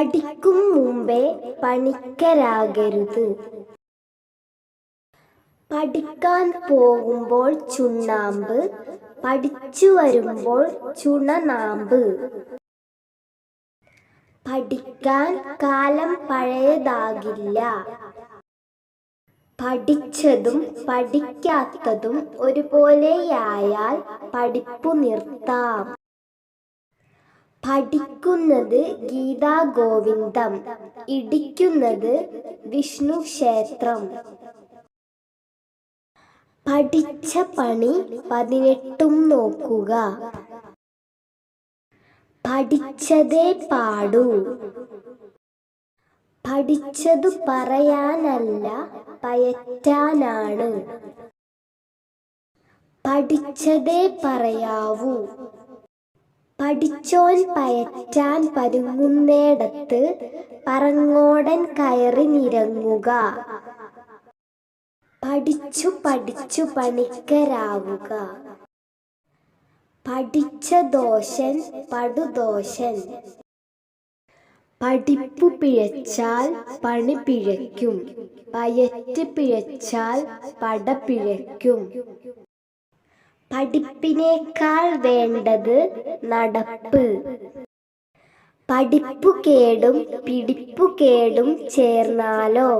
പഠിക്കും മുമ്പേ പണിക്കരാകരുത്. പഠിക്കാൻ പോകുമ്പോൾ ചുണ്ണാമ്പ് പഠിച്ചു വരുമ്പോൾ ചുണനാമ്പ്. പഠിക്കാൻ കാലം പഴയതാകില്ല. പഠിച്ചതും പഠിക്കാത്തതും ഒരുപോലെയായാൽ പഠിപ്പു നിർത്താം. പഠിക്കുന്നത് ഗീതാ ഗോവിന്ദം ഇടിക്കുന്നത് വിഷ്ണു ക്ഷേത്രം. പഠിച്ച പണി പതിനെട്ടും നോക്കുക. പഠിച്ചതേ പാടൂ. പഠിച്ചതു പറയാനല്ല പയറ്റാനാണ്. പഠിച്ചതേ പറയാവൂ. പഠിച്ചോൻ പയറ്റാൻ പരുങ്ങുന്നേടത്ത് പറങ്ങോടൻ കയറി നിരങ്ങുക. പഠിച്ചു പഠിച്ചു പണിക്കരാവുക. പഠിച്ച ദോഷൻ പടുദോഷൻ പഠിപ്പു പിഴച്ചാൽ പണി പിഴയ്ക്കും. പയറ്റ് പിഴച്ചാൽ പട പിഴയ്ക്കും. പഠിപ്പിനേക്കാൾ വേണ്ടത് നടപ്പ്. പഠിപ്പുകേടും പിടിപ്പുകേടും പിടിപ്പു കേടും ചേർന്നാലോ?